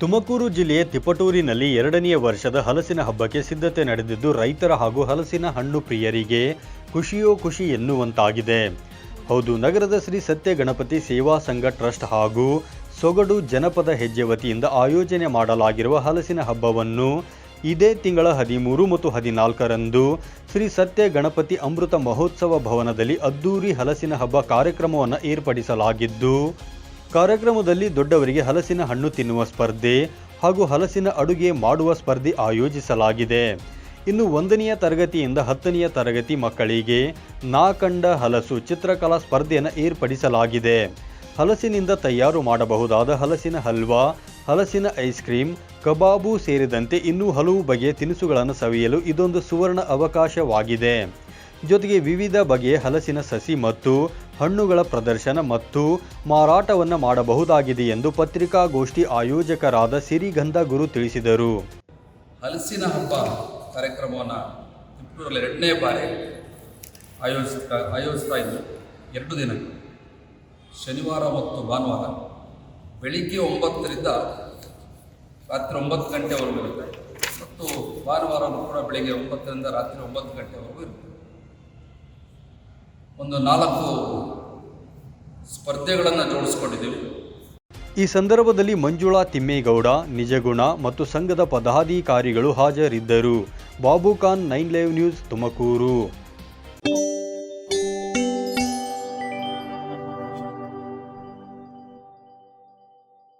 ತುಮಕೂರು ಜಿಲ್ಲೆಯ ತಿಪಟೂರಿನಲ್ಲಿ ಎರಡನೆಯ ವರ್ಷದ ಹಲಸಿನ ಹಬ್ಬಕ್ಕೆ ಸಿದ್ಧತೆ ನಡೆದಿದ್ದು, ರೈತರ ಹಾಗೂ ಹಲಸಿನ ಹಣ್ಣು ಪ್ರಿಯರಿಗೆ ಖುಷಿಯೋ ಖುಷಿ ಎನ್ನುವಂತಾಗಿದೆ. ಹೌದು, ನಗರದ ಶ್ರೀ ಸತ್ಯ ಗಣಪತಿ ಸೇವಾ ಸಂಘ ಟ್ರಸ್ಟ್ ಹಾಗೂ ಸೊಗಡು ಜನಪದ ಹೆಜ್ಜೆ ವತಿಯಿಂದ ಆಯೋಜನೆ ಮಾಡಲಾಗಿರುವ ಹಲಸಿನ ಹಬ್ಬವನ್ನು ಇದೇ ತಿಂಗಳ ಹದಿಮೂರು ಮತ್ತು ಹದಿನಾಲ್ಕರಂದು ಶ್ರೀ ಸತ್ಯ ಗಣಪತಿ ಅಮೃತ ಮಹೋತ್ಸವ ಭವನದಲ್ಲಿ ಅದ್ದೂರಿ ಹಲಸಿನ ಹಬ್ಬ ಕಾರ್ಯಕ್ರಮವನ್ನು ಏರ್ಪಡಿಸಲಾಗಿದ್ದು ಕಾರ್ಯಕ್ರಮದಲ್ಲಿ ದೊಡ್ಡವರಿಗೆ ಹಲಸಿನ ಹಣ್ಣು ತಿನ್ನುವ ಸ್ಪರ್ಧೆ ಹಾಗೂ ಹಲಸಿನ ಅಡುಗೆ ಮಾಡುವ ಸ್ಪರ್ಧೆ ಆಯೋಜಿಸಲಾಗಿದೆ. ಇನ್ನು ಒಂದನೆಯ ತರಗತಿಯಿಂದ ಹತ್ತನೆಯ ತರಗತಿ ಮಕ್ಕಳಿಗೆ ನಾಕಂಡ ಹಲಸು ಚಿತ್ರಕಲಾ ಸ್ಪರ್ಧೆಯನ್ನು ಏರ್ಪಡಿಸಲಾಗಿದೆ. ಹಲಸಿನಿಂದ ತಯಾರು ಮಾಡಬಹುದಾದ ಹಲಸಿನ ಹಲ್ವಾ, ಹಲಸಿನ ಐಸ್ ಕ್ರೀಮ್ ಕಬಾಬು ಸೇರಿದಂತೆ ಇನ್ನೂ ಹಲವು ಬಗೆಯ ತಿನಿಸುಗಳನ್ನು ಸವಿಯಲು ಇದೊಂದು ಸುವರ್ಣ ಅವಕಾಶವಾಗಿದೆ. ಜೊತೆಗೆ ವಿವಿಧ ಬಗೆಯ ಹಲಸಿನ ಸಸಿ ಮತ್ತು ಹಣ್ಣುಗಳ ಪ್ರದರ್ಶನ ಮತ್ತು ಮಾರಾಟವನ್ನು ಮಾಡಬಹುದಾಗಿದೆ ಎಂದು ಪತ್ರಿಕಾಗೋಷ್ಠಿ ಆಯೋಜಕರಾದ ಸಿರಿಗಂಧ ಗುರು ತಿಳಿಸಿದರು. ಹಲಸಿನ ಹಬ್ಬ ಕಾರ್ಯಕ್ರಮವನ್ನು ಎರಡನೇ ಬಾರಿ ಆಯೋಜಿಸ್ತಾ ಆಯೋಜಿಸ್ತಾ ಇದ್ದು ಎರಡು ದಿನ. ಶನಿವಾರ ಮತ್ತು ಭಾನುವಾರ. ಬೆಳಿಗ್ಗೆ ಒಂಬತ್ತರಿಂದ ರಾತ್ರಿ ಒಂಬತ್ತು ಗಂಟೆವರೆಗೂ ಇರುತ್ತೆ. ಮತ್ತು ಭಾನುವಾರನೂ ಕೂಡ ಬೆಳಿಗ್ಗೆ ಒಂಬತ್ತರಿಂದ ರಾತ್ರಿ ಒಂಬತ್ತು ಗಂಟೆವರೆಗೂ ಇರುತ್ತೆ. ಒಂದು ನಾಲ್ಕು ಸ್ಪರ್ಧೆಗಳನ್ನು ಜೋಡಿಸ್ಕೊಂಡಿದ್ದೀವಿ. ಈ ಸಂದರ್ಭದಲ್ಲಿ ಮಂಜುಳಾ ತಿಮ್ಮೇಗೌಡ, ನಿಜಗುಣ ಮತ್ತು ಸಂಘದ ಪದಾಧಿಕಾರಿಗಳು ಹಾಜರಿದ್ದರು. Babu Khan nine live news Tumakuru.